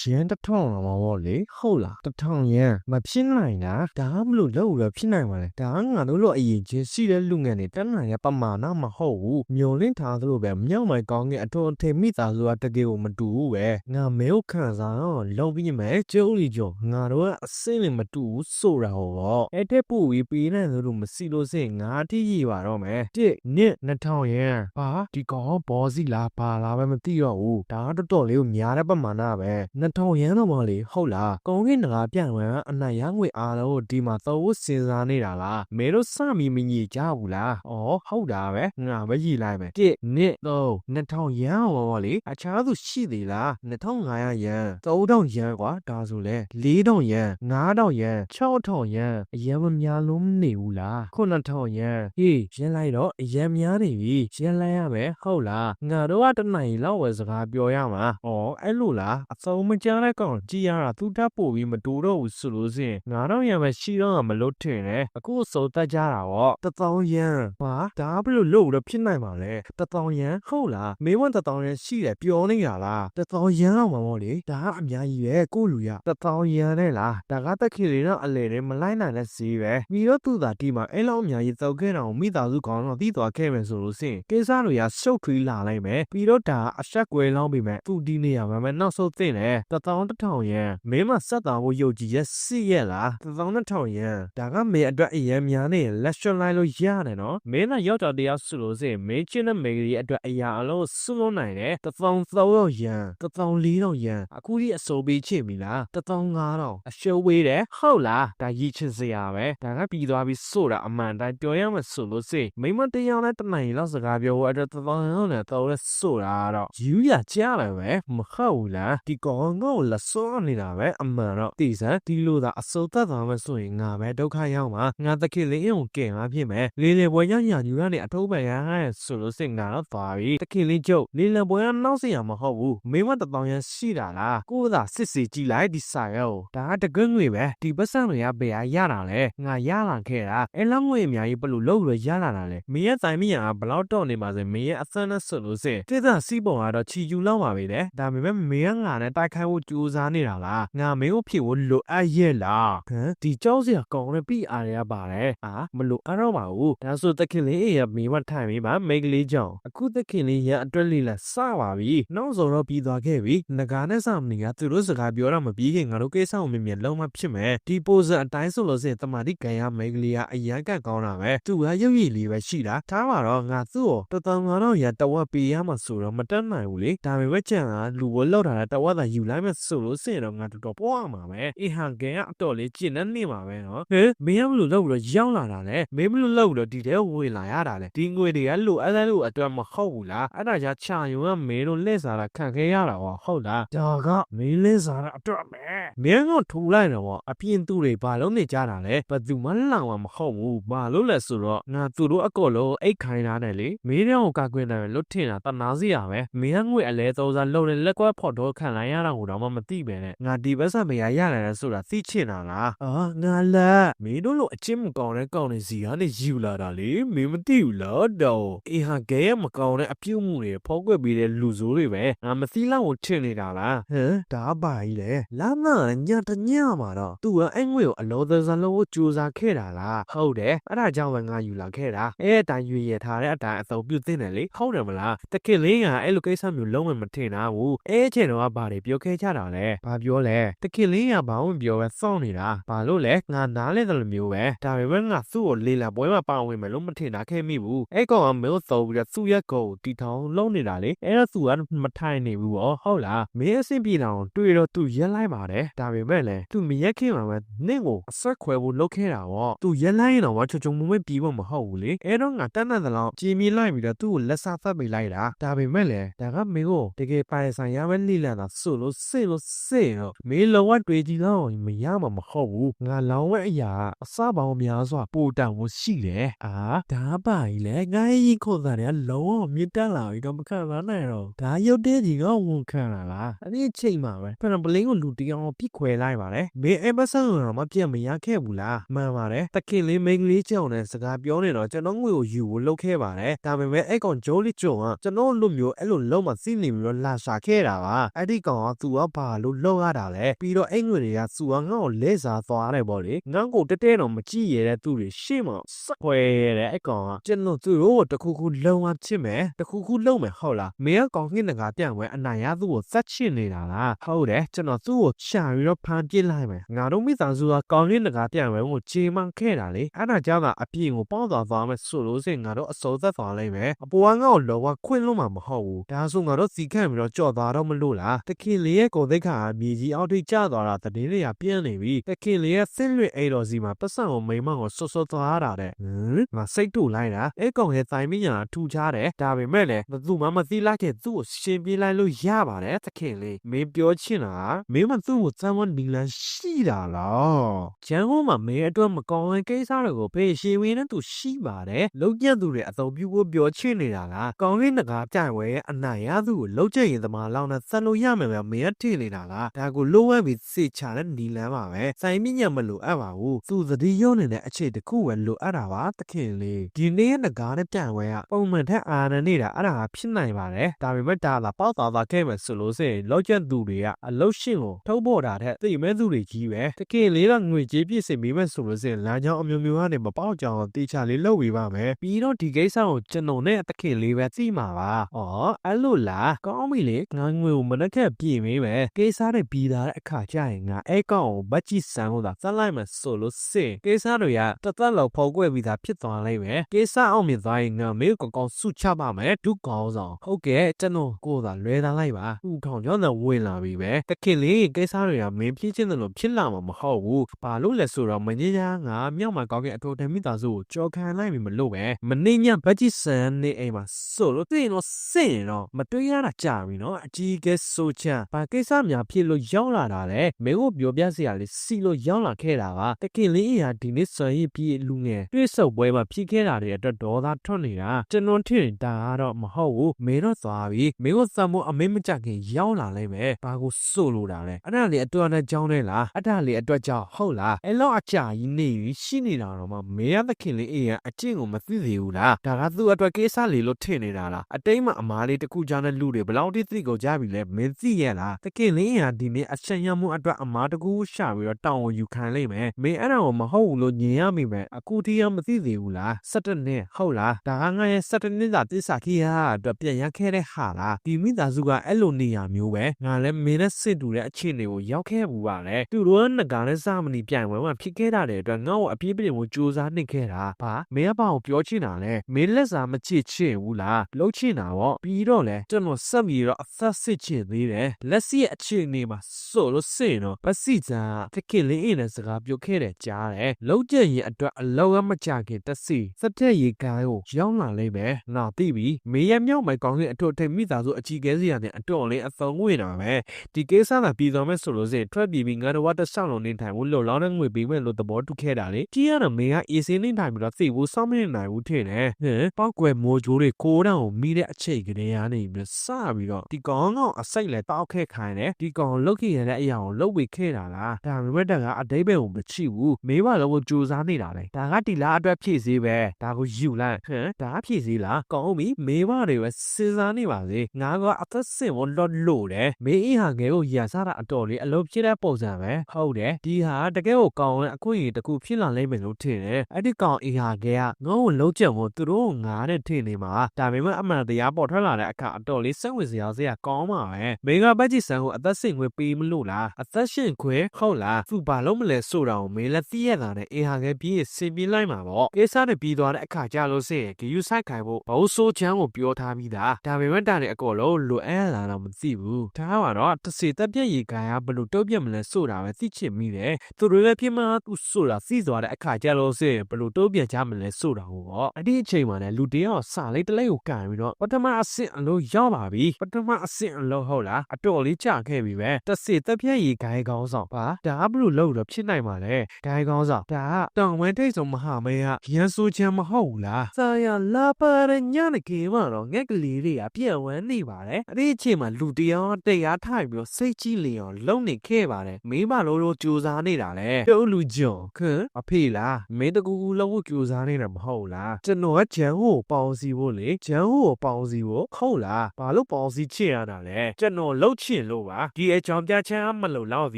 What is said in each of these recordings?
ရန်တစ်ထောင်လာမှာပေါ့လေဟုတ်လားတစ်ထောင်ရန်မဖြစ်နိုင်တာဒါမှမလို့လောက်ရဖြစ်နိုင်ပါလေဒါကငါတို့လိုအရင်ချင်းရှိတဲ့လူငယ်တွေတက်နိုင်ရပမာဏမဟုတ်ဘူးမျောလင့်ထားသလိုပဲမြောက်မိုင်ကောင်းကအတော်အထင်မိသားစုကတကယ်ကိုမတူဘူးပဲငါမဲကိုခံစားတော့လောက်ပြီးမယ်ကျုပ်လီကျော်ငါတို့ကအစင်းလည်းမတူဘူးဆိုတာဟောအဲ့တဲ့ပူပြီးပေးနိုင်သလိုမစီလို့စင်ငါတိရပါတော့မယ်တစ်နှစ်2000ရန်ဟာဒီကောင်ဘောစီလားဘာလားပဲမသိတော့ဘူးဒါကတော်တော်လေးကိုများတဲ့ပမာဏပဲ2000ရန်တော့မလေဟုတ်လားကောင်းကင်တကားပြန်ဝင်အနိုင်ရငွေအားလုံးကိုဒီမှာသုံးဖို့စဉ်းစားနေတာလားမဲတို့စမီမညီကြဘူးလားဩဟုတ်တာပဲငါပဲရည်လိုက်မယ်တစ်နှစ်သုံး2000ရန်ဟောပါလေအခြားသူရှိသေးလား2500ရန်3000ရန်ကွာဒါဆိုလဲ4000ရန်9000ရန်6000ရန်အရင်မများလုံးမနေဘူးလား9000ရန်ဟေးရန်လိုက်တော့အရင်များနေပြီရန်လိုက်ရမယ်ဟုတ်လားငါတို့ကတနိုင်လောက်ဝယ်စကားပြောရမှာဩအဲ့လိုလားအစုံမကြားတဲ့ကောင်ကြည်ရတာသူတက်ပို့ပြီးမတူတော့ဘူးဆိုလို့စင်9000ရန်ပဲရှိတော့မလို့ထင်တယ်အခုအစုံတက်ကြတာပေါ့1000ရန်ဟာဒါဘယ်လိုလုပ်လို့ဖြစ်နိုင်မှာလဲ1000ရန်ဟုတ်လားမေဝန်1000ရန်ရှိတယ်ပြောနေတာလား1000ရန်တော့မှာပေါ့လေဒါကအများကြီးပဲကိုလူရ1000ရန်နဲ့လားဒါကတက်ခေလေးတော့အလေတွေမလိုက်နိုင်တဲ့ဈေးပဲပြီးတော့သူ့သာဒီမှာအဲ့လောက်အများကြီးတောက်ခဲ့တာကိုမိသားစုကောင်းတော့တီးသွားခဲ့မယ်ဆိုလို့စင်ကိစ္စတွေကရှုပ်ထွေးလာလိုက်မယ်ပြီးတော့ဒါအဆက်ကွယ်လောင်းပြီးမယ်သူဒီနေရမှာမယ်နောက်ဆုံးသိတယ်1000 1000ရန်မင်းမဆက်တာဖို့ယုတ်ကြည်ရဲ့စစ်ရဲ့လား1000 1000ရန်ဒါကမင်းအတွက်အရင်များနေလက်ရှွန်လိုက်လို့ရတယ်နော်မင်းကရောက်တော့တရားဆိုလို့စင်မင်းချင်းတဲ့မေကြီးအတွက်အရာအလုံးစွလို့နိုင်တယ်1300ရန်1400ရန်အခုဒီအစိုးပေးချင်ပြီလား15000အရှုံးဝေးတယ်ဟုတ်လားဒါရည်ချင်စရာပဲဒါကပြီးသွားပြီဆိုတာအမှန်တိုင်းပြောရမယ်ဆိုလို့စိမိမတရားနဲ့တနိုင်လောက်စကားပြောဖို့အတွက်15000နဲ့တော့လဲဆိုတာတော့ယူရကြားတယ်ပဲမဟုတ်ဘူးလားဒီကောင်ငေါ့ကိုလက်စောနေတာပဲအမှန်တော့တိစံဒီလိုသာအစိုးသက်သွားမယ်ဆိုရင်ငါပဲဒုက္ခရောက်မှာငါတခင်လေးအောင်ကင်မှာဖြစ်မယ်လေလေပွဲရညာညူရနေအထုံးပန်ရဟဲ့ဆိုလို့စိငါတော့သွားပြီတခင်လေးကျုပ်လေလေပွဲကနောက်စရာမဟုတ်ဘူးမိမတတောင်ရန်ရှိတာလားကိုသာစစ်စီကြည့်လိုက်ဒီစာရောဒါကတကယ်ငွေပဲဒီပတ်စံတွေကဘယ်ဟာရတာလဲငါရလာခဲ့တာအဲလောက်ငွေအများကြီးဘလို့လို့လို့ရလာတာလဲမင်းရဲ့တိုင်မရဘလောက်တော့နေပါစေမင်းရဲ့အသန်းနဲ့ဆိုလို့စိတိသာစီးပုံကတော့ချီယူလောက်ပါပဲတဲ့ဒါပေမဲ့မင်းကငါနဲ့တိုက်ခိုက်ဖို့ကြိုးစားနေတာလားငါမင်းကိုဖြစ်ဖို့လိုအပ်ရဲ့လားဟမ်ဒီကြောက်စရာကောင်းတဲ့ပြီးအားရပါတယ်အာမလိုအပ်တော့ပါဘူးဒါဆိုတခင်လေးရဲ့မင်းမထိုင်ပြီးပါမိတ်ကလေးကြောင့်အခုတခင်လေးရဲ့အတွက်လေးလာစပါပြီနောက်ဆုံးတော့ပြီးသွားခဲ့ပြီငကားနဲ့စမနီကသူတို့စကားပြောတော့မပြီးခင်ငါတို့ကိစ္စကိုမြင်မြင်လုံးမဖြစ်မယ်ဒီပိုစအတိုင်းဆိုလို့စင်တမာတိကန်ရမိတ်ကလေးကအရန်ကကောင်းတာပဲသူကရုပ်ရည်လေးပဲရှိတာထားပါတော့ငါသူ့ကိုတတန်ငါတော့ရတဝက်ပေးရမှာဆိုတော့မတက်နိုင်ဘူးလေဒါပေမဲ့ကြံကလူဝလောက်တာတဝက်သာယူလိုက်မယ်ဆိုလို့စင်တော့ငါတော်တော်ပွားမှာပဲအေဟန်ကန်ကအတော်လေးကျင်နေနေမှာပဲနော်ဟဲ့မင်းကဘလို့လောက်ပြီးတော့ရောက်လာတာလဲမင်းဘလို့လောက်ပြီးတော့ဒီတဲဝင်လာရတာလဲဒီငွေတွေကလိုအပ်တဲ့လို့အတွက်မဟုတ်ဘူးလားအဲ့ဒါကြောင့်ချာယုံကမင်းတို့လက်စားတာခံခဲ့ရတာဟောဟုတ်လားဒါကမင်းလက်စားတာအတွက်ပဲမင်းကထူလိုက်တော့ဗောအပြင်သူတွေဘာလုံးနေကြတာလဲဘယ်သူမှလောင်မှာမဟုတ်ဘူးဘာလို့လဲဆိုတော့ငါသူတို့အကောလုံးအိတ်ခိုင်းထားတယ်လေမင်းတို့ကကွင်းတယ်လွတ်ထင်တာတနာစီရပဲမင်းကငွေအလဲသုံးစားလုံးနဲ့လက်ကွက်ဖော်တော့ခံလိုက်ရတာကိုတော့မသိပဲနဲ့ငါဒီဘက်ဆက်မရရရတယ်ဆိုတာသိချင်တာလားအာငါလက်မင်းတို့လိုအချင်းမကောင်းတဲ့ကောင်းတဲ့စီကနေယူလာတာလေမင်းမသိဘူးလားတော့အေးဟာကဲရမကောင်းတဲ့အပြုတ်မှုတွေဖောက်ကွက်ပြီးတဲ့လူဆိုးတွေပဲငါမသိလောက်ကိုထင်နေတာလားဟမ်ဒါပါကြီးလေလာမညတညမှာတော့သူကအဲ့ငွေကိုအလောသစလုံးကိုစူးစမ်းခဲ့တာလားဟုတ်တယ်အဲ့ဒါကြောင့်ပဲငါယူလာခဲ့တာအဲ့အတိုင်းရွေရထားတဲ့အတိုင်းအသုံးပြုသင့်တယ်လေဟုတ်တယ်မလားတခင်လေးကအဲ့လိုကိစ္စမျိုးလုံးဝမထင်တာဘူးအဲ့အချိန်တော့ဘာတွေပြောခဲ့ကြတာလဲဘာပြောလဲတခင်လေးကဘာမှမပြောပဲစောင့်နေတာဘာလို့လဲငါနားလဲတယ်လို့မျိုးပဲဒါပေမဲ့ငါသူ့ကိုလေးလာပွဲမှာပါဝင်မယ်လို့မထင်တာခဲ့မိဘူးအဲ့ကောင်ကမင်းသုံးပြီးတော့သူ့ရဲ့ကိုတီထောင်လုံးနေတာလေအဲ့တော့သူကမထိုင်နေဘူးပေါ့ဟုတ်လားမင်းအဆင်ပြေအောင်တွေ့တော့သူရက်လိုက်ပါတယ်ဒါပေမဲ့လည်းသူမရက်ခင်မှာပဲနင့်ကိုအဆက်ခွဲဖို့လုပ်ခဲ့တာပေါ့သူရက်လိုက်ရင်တော့ချွတ်ချုံမွေးပြီးဖို့မဟုတ်ဘူးလေအဲ့တော့ငါတန်းတန်းသလောက်ကြည်မြင်လိုက်ပြီးတော့သူ့ကိုလက်စားဖတ်ပေးလိုက်တာဒါပေမဲ့လည်းဒါကမင်းကိုတကယ်ပိုင်ဆိုင်ရမယ်လိလန်တာဆိုလို့စိတ်လို့စိတ်တော့မင်းလောကတွေ့ကြည့်တော့မရမှာမဟုတ်ဘူးငါလောင်းရဲ့အရာအစပေါင်းများစွာပိုတန်ဖို့ရှိတယ်အာဒါပါကြီးလေငါရင်ခုန်တာတွေကလုံးဝမြင့်တက်လာပြီးတော့မခံစားနိုင်တော့ဒါရုပ်တဲ့ကြီးကဝန်ခံလာလားအဲ့ဒီအချိန်မှာပဲဖန်ပလင်းကိုလူတယောက်ပြစ်ခွဲလိုက်ပါတယ်မင်းအဲ့မဆန်တော့မပြတ်မရခဲ့ဘူးလားမှန်ပါတယ်တခင်လေးမိန်းကလေးကြောင်နဲ့စကားပြောနေတော့ကျွန်တော်ငွေကိုယူဖို့လုပ်ခဲ့ပါတယ်ဒါပေမဲ့အဲ့ကောင်ဂျိုးလီဂျုံကကျွန်တော်လူမျိုးအဲ့လိုလုံးမသိနေပြီးတော့လာရှာခဲ့တာပါအဲ့ဒီကောင်ကသူကဘာလို့လောက်ရတာလဲပြီးတော့အဲ့ငွေတွေကသူကငါ့ကိုလဲစားသွားတယ်ပေါ့လေငါ့ကိုတတဲတော့မကြည့်ရတဲ့သူတွေရှေ့မှာစက်ခွဲရတဲ့အကောင်ကကျွန်တော်သူတို့ကိုတခုခုလုံအောင်ချစ်မယ်တခုခုလုံမယ်ဟုတ်လားမင်းကကောင်းကင်တကာပြန်ဝဲအနိုင်ရသူ့ကိုစက်ချစ်နေတာလားဟုတ်တယ်ကျွန်တော်သူ့ကိုရှာပြီးတော့ဖမ်းပြစ်လိုက်မယ်ငါတို့မိသားစုကကောင်းကင်တကာပြန်ဝဲကိုခြေမှန်ခဲ့တာလေအဲ့ဒါကြောင့်အပြင်ကိုပေါက်သွားသွားမယ်ဆိုလို့စင်ငါတို့အစိုးသက်သွားလိုက်မယ်အပေါ်ကငါ့ကိုလောကခွင့်လို့မှမဟုတ်ဘူးဒါဆိုငါတို့စီခန့်ပြီးတော့ကြော့သွားတော့မလို့လားတခင်လေးရဲ့ကိုယ်သိက္ခာအမြေကြီးအောက်ထိကျသွားတာတည်င်းတွေကပြင်းနေပြီတခင်လေးရဲ့ဆင်းရွေအိတော်စီမှာပတ်စံကိုမိမကိုဆွတ်ဆွတ်သွားတာတဲ့ဟမ်ငါစိတ်တူလိုက်တာအဲကောင်ရဲ့တိုင်မညာထူချားတယ်ဒါပေမဲ့လည်းဘသူမှမသိလိုက်တဲ့သူ့ကိုရှင်းပြလိုက်လို့ရပါတယ်တခင်လေးမင်းပြောချင်တာမင်းမသူ့ကိုစမ်းမနီလန်ရှိတာလားကျန်ဟိုးမှာမင်းအတွက်မကောင်းတဲ့ကိစ္စတွေကိုဖေးရှင်းဝင်းနဲ့သူရှိပါတယ်လုံးကျက်သူတွေအသုံးပြုဖို့ပြောချင်နေတာလားကောင်းကင်တကာပြိုင်ဝဲအနိုင်ရသူကိုလုံးကျက်ရင်သမားလောင်းနဲ့ဆက်လို့ရမယ်ပဲမင်းထင်နေတာလားဒါကိုလိုဝဲပြီးစေချတဲ့နီလန်းပါပဲစိုင်းမြညံမလို့အပ်ပါဘူးသူသတိရုံနေတဲ့အခြေတခုပဲလိုအပ်တာပါတခင်လေးဒီနေ့ရဲ့တကားနဲ့ပြိုင်ဝဲကပုံမှန်ထက်အာရနေတာအဲ့ဒါဖြစ်နိုင်ပါတယ်ဒါပေမဲ့ဒါလာပေါက်သွားသွားခဲ့မယ်ဆိုလို့စရင်လောက်ကျက်သူတွေကအလုတ်ရှင်ကိုထုတ်ပေါ်တာတဲ့သိမဲ့သူတွေကြီးပဲတခင်လေးကငွေကြေးပြည့်စင်ပြီးမဲ့ဆိုလို့စရင်လမ်းကြောင်းအမျိုးမျိုးကနေမပေါက်ကြအောင်တေချာလေးလုပ်ပေးပါမယ်ပြီးတော့ဒီကိစ္စကိုကျွန်တော်နဲ့တခင်လေးပဲသိမှာပါဩအဲ့လိုလားကောင်းပြီလေငါငွေကိုမနှက်ခက်ပြေမေးပဲကိစ္စတွေပြီးသားတဲ့အခါကျရင်ငါအဲ့ကောင်ကိုဗတ်ကြည့်စမ်းလို့သာသတ်လိုက်မယ်ဆိုလို့စင်ကိစ္စတွေကတသက်လောက်ဖောက်ကွယ်ပြီးသားဖြစ်သွားလိမ့်မယ်ကိစ္စအောင်မြင်သွားရင်ငါမေးကောင်းကောင်းစုချပါမယ်ဒုကောင်းဆောင်ဟုတ်ကဲ့ကျွန်တော်ကိုယ်သာလွဲသားလိုက်ပါဥထောင်ကြောင့်တော့ဝင်လာပြီပဲတခင်လေးကိစ္စတွေကမင်းဖြစ်ချင်းတယ်လို့ဖြစ်လာမှာမဟုတ်ဘူးဘာလို့လဲဆိုတော့မင်းကြီးကငါမြောက်မှာကောင်းကအထောက်တမိသားစုကိုကြော်ခံလိုက်ပြီမလို့ပဲမနေညဗတ်ကြည့်စမ်းနေအိမ်မှာဆိုလို့သိရင်တော့စင်တော့မတွေ့ရတာကြာပြီနော်အကြီးကဲဆိုချမ်းဘာကိစ္စများဖြစ်လို့ရောက်လာတာလဲမင်းကိုပြောပြစရာလေးစီလို့ရောက်လာခဲ့တာကတခင်လေးအရာဒီနေ့ဆွမ်းရည်ပြီးလူငယ်တွေ့ဆုံပွဲမှာဖြစ်ခဲ့တာတွေအတွက်ဒေါသထွက်နေတာကျွန်တော်ထင်တာကတော့မဟုတ်ဘူးမင်းတော့သွားပြီမင်းကိုစံမိုးအမင်းမကြခင်ရောက်လာလိုက်မယ်ဘာကိုစို့လို့တာလဲအဲ့ဒါလေအတွက်နဲ့ကြောင်းနေလားအဲ့ဒါလေအတွက်ကြောင့်ဟုတ်လားအဲ့လောက်အကြာကြီးနေပြီရှိနေတာတော့မှမင်းရသခင်လေးအေးရအကျင့်ကိုမသိသေးဘူးလားဒါကသူ့အတွက်ကိစ္စလေးလို့ထင်နေတာလားအတိတ်မှာအမားလေးတစ်ခုကြားတဲ့လူတွေဘယ်လောက်ထိသိကိုကြပြီလဲမင်းသိရဲ့လားသခင်လေးအေးရဒီနေ့အချက်ရမှုအတွက်အမားတကူရှာပြီးတော့တောင်းကိုယူခံလိုက်မယ်မင်းအဲ့ဒါကိုမဟုတ်ဘူးလို့ညင်ရမိမယ်အခုထိရမသိသေးဘူးလား17နှစ်ဟုတ်လားဒါကငါရဲ့17နှစ်သာတစ္ဆာခိရအတွက်ပြန်ရခဲ့တဲ့ဟာလားဒီမိသားစုကအဲ့လိုနေရမျိုးပဲငါလည်းမင်းနဲ့စစ်တူတဲ့အခြေအနေကိုရောက်ခဲ့ဘူးပါလေသူတို့ကငကာနဲ့စာမဏီပြိုင်ပွဲမှာဖြစ်ခဲ့တာတဲ့အတွက်ငါ့ကိုအပြည့်ပြည့်ကိုစူးစမ်းနေခဲ့တာဘာမင်းကဘာကိုပြောချင်တာလဲမင်းလက်စာမချစ်ချင်ဘူးလားလှုပ်ချင်တာပေါ့ပြီးတော့လဲကျွန်တော်ဆက်ပြီးတော့အသက်စစ်ချင်သေးတယ်လက်စီရဲ့အခြေအနေမှာဆိုလို့စင်တော့ပစီချာတခင်လေးအင်းနဲ့စကားပြောခဲ့တယ်ကြားတယ်လှုပ်ကြရင်အတွက်အလောကမကြခင်တက်စီစက်တဲ့ရေကိုင်းကိုရောက်လာလိမ့်မယ်ငါသိပြီမေရမြောက်မိုင်ကောင်းတဲ့အထွတ်ထိပ်မိသားစုအကြီးကဲစီရနဲ့အတော်လေးအသုံးဝင်တာပဲဒီကိစ္စကပြည်တော်မဲ့ဆိုလို့စင်ထွက်ပြီးပြီးငါတို့ဝတ်တဆောင်းလုံးနေထိုင်ဘူးလို့လောင်းတဲ့ငွေပေးမဲ့လို့သဘောတူခဲ့တာလေကြီးရတော့မေကအေးစင်းနေထိုင်ပြီးတော့သိဘူးစောင့်မနေနိုင်ဘူးထင်တယ်ဟင်ပောက်ကွယ်မိုးကြိုးတွေကိုးတောင်ကိုမိတဲ့အချိန်ကလေးကနေပြီးစပြီးတော့ဒီကောင်ကောင်အစိတ်လဲတောက်ခဲ့ခိုင်းတယ်ဒီကောင်လုတ်ခဲ့ရတဲ့အရာကိုလုတ်ဝေခဲ့တာလားဒါပေမဲ့တကအတိတ်ပဲကိုမချိဘူးမေးပါလို့ကြိုးစားနေတာလေဒါကဒီလားအတွက်ဖြည့်စည်းပဲဒါကိုယူလိုက်ဟင်ဒါဖြည့်စည်းလားကောင်းပြီမေးပါတွေပဲစဉ်းစားနေပါစေငါကအသက်စင်ဝလော့လို့တယ်မေးအင်းဟာငယ်ကိုရစားတာအတော်လေးအလုပ်ဖြစ်တဲ့ပုံစံပဲဟုတ်တယ်ဒီဟာတကယ်ကိုကောင်းတဲ့အခွင့်အရေးတစ်ခုဖြစ်လာလိမ့်မယ်လို့ထင်တယ်အဲ့ဒီကောင်အင်းဟာငယ်ကငါ့ကိုလုံးချက်ကိုသူတို့ငါနဲ့ထင်နေမှာဒါပေမဲ့အမှန်တရားပေါ်ထွက်လာတဲ့အခါအတော်လေးစိတ်ဝင်စားစရာကောင်းပါပဲမေကပတ်ကြည့်ဆန်းကိုအသက်စင်ခွေပေးမလို့လားအသက်ရှင်ခွေဟုတ်လားသူဘာလို့မလဲဆိုတာကိုမေလည်းသိရတာနဲ့အင်းဟာငယ်ပြီးစင်ပြေးလိုက်မှာပေါ့ကိစ္စနဲ့ပြီးသွားတဲ့အခါကြလို့စင်ဂယူဆိုင်ခိုင်ဖို့ဘောဆိုးချမ်းကိုပြောထားပြီးသားဒါပေမဲ့တားတဲ့အကောလုံးလိုအပ်လာတော့မသိဘူးဒါကတော့တစီတက်ပြက်ရေကန်ကဘလို့တုတ်ပြက်မလဲဆိုတာပဲသိချင်မိတယ်သူတို့လည်းပြမသူဆိုတာစီးသွားတဲ့အခါကြလို့စင်ဘလို့တုတ်ပြက်ကြမလဲဆိုတာကိုပေါ့အဲ့ဒီအချိန်မှာလည်းလူတယောက်စာလေးတစ်လေးကိုကန်ပြီးတော့ပထမအဆင့်အလို့ရောက်ပါပြီပထမအဆင့်အလို့ဟုတ်လားအတော်လေးကြာခဲ့ပြီပဲတစီတက်ပြက်ရေကန်ကောင်းဆောင်ပါဒါဘလို့လို့တော့ဖြစ်နိုင်ပါလေဂိုင်းကောင်းဆောင်ဒါကတောင်ဝဲထိတ်ဆုံးမဟာမဲကရန်ဆိုချမ်းမဟုတ်ဘူးလားစာရလာပါရညနေကေမတော့ငက်ကလေးတွေကပြက်ဝမ်းနေပါတယ်အဲ့ဒီအချိန်မှာလူတယောက်တရားထိုင်ပြီးတော့စိတ်ကြီးလျော်လုံနေခဲ့ပါတယ်မင်းမလို့လို့ကြိုးစားနေတာလေပြုတ်လူကြော်ခွန်းအဖေလားမင်းတကူကူလုံးကိုကြိုးစားနေတာမဟုတ်လားကျွန်တော်ကဂျန်ဟိုပေါင်းစီဖို့လေဂျန်ဟိုကိုပေါင်းစီဖို့ဟုတ်လားဘာလို့ပေါင်းစီချစ်ရတာလဲကျွန်တော်လှုပ်ချရှင်လို့ပါဒီအကြောင်းပြချက်အမလို့လောက်သ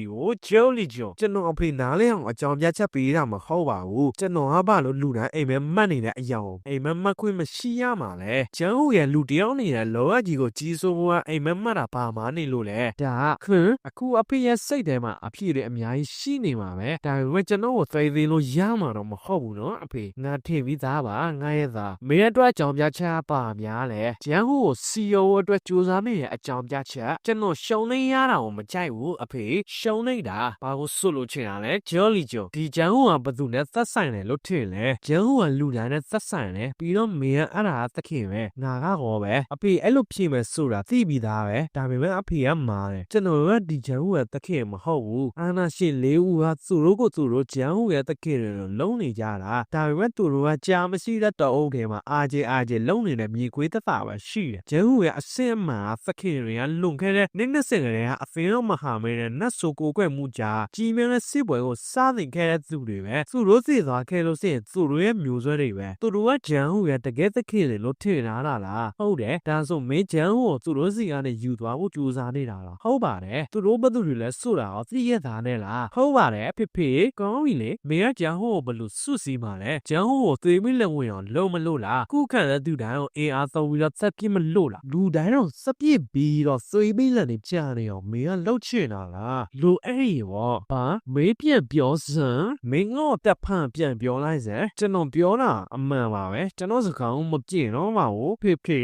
ည်ကိုဂျိုလီဂျွန်ကျွန်တော်အဖေနားလဲအောင်အကြောင်းပြချက်ပေးတာမဟုတ်ပါဘူးကျွန်တော်ကဘာလို့လူတိုင်းအိမ်မဲမှတ်နေတဲ့အယောင်အိမ်မက်မက်ခွင့်မရှိရမှာလဲကျန်းဟူရဲ့လူတယောက်နေတဲ့လောအကြီးကိုကြီးစိုးဖို့ကအိမ်မက်မက်တာဘာမှနေလို့လဲဒါခွန်းအခုအဖေရဲ့စိတ်ထဲမှာအဖြစ်တွေအများကြီးရှိနေမှာပဲဒါပေမဲ့ကျွန်တော်ကိုသိသိလို့ရမှာတော့မဟုတ်ဘူးနော်အဖေငါထင်ပြီးသားပါငါရဲ့သားမင်းအတွက်အကြောင်းပြချက်ပါများလဲကျန်းဟူကိုစီယိုအတွက်စူးစမ်းမိရဲ့အကြောင်းပြချက်ကျွန်တော်ရှုံနေရတာကိုမကြိုက်ဘူးအဖေရှုံနေတာဘာကိုစွတ်လို့ချင်တာလဲဂျော်လီဂျိုဒီကျန်းဟူကဘယ်သူနဲ့သက်ဆိုင်တယ်လို့ထင်လဲကျန်းဟူကလူတိုင်းနဲ့သက်ဆိုင်တယ်ပြီးတော့မင်းကအဲ့ဒါသခင်ပဲငါကတော့ပဲအဖေအဲ့လိုဖြစ်မယ်ဆိုတာသိပြီးသားပဲဒါပေမဲ့အဖေကမာတယ်ကျွန်တော်ကဒီကျန်းဟူရဲ့သခင်မဟုတ်ဘူးအာနာရှင်လေးဦးကသူတို့ကိုသူတို့ကျန်းဟူရဲ့သခင်တွေလို့လုံးနေကြတာဒါပေမဲ့သူတို့ကကြာမရှိတဲ့တော်အုပ်ထဲမှာအာဂျေအာဂျေလုံးနေတဲ့မြေခွေးသက်သာပဲရှိတယ်ကျန်းဟူရဲ့အစင်မှာသခင်တွေကလွန်ခဲ့တဲ့နေ့နှစ်စင်ကလေးကအဖင်တော်မဟာမဲတဲ့နတ်ဆိုကိုကွက်မှုကြားကြီးမြင့်တဲ့စစ်ပွဲကိုစားသိခဲ့တဲ့သူတွေပဲသူတို့စီသွားခဲ့လို့ရှိရင်သူတို့ရဲ့မျိုးဆွဲတွေပဲသူတို့ကဂျန်ဟူရဲ့တကယ်သခင်တွေလို့ထင်ထားတာလားဟုတ်တယ်ဒါဆိုမင်းဂျန်ဟူကိုသူတို့စီကနေယူသွားဖို့ကြိုးစားနေတာလားဟုတ်ပါတယ်သူတို့ဘသူတွေလဲဆိုတာရောသိရတာနဲ့လားဟုတ်ပါတယ်ဖေဖေကောင်းပြီလေမင်းကဂျန်ဟူကိုဘယ်လိုစွစီမှာလဲဂျန်ဟူကိုသေမိလက်ဝင်အောင်လုံးမလို့လားခုခံတဲ့သူတိုင်းကိုအင်အားသုံးပြီးတော့ဆက်ပြစ်မလို့လားလူတိုင်းတော့စပြစ်ပြီးတော့သွေးမိလက်နေကြာနေအောင်မင်းကလှုပ်ချင်တာလားလူအဲ့ဒီရောဘာမေးပြန်ပြောစမ်းမင်းငေါ့တက်ဖန်ပြန်ပြောလိုက်စမ်းကျွန်တော်ပြောတာအမှန်ပါပဲကျွန်တော်စကားကိုမပြည့်တော့ပါဘူးဖေဖေ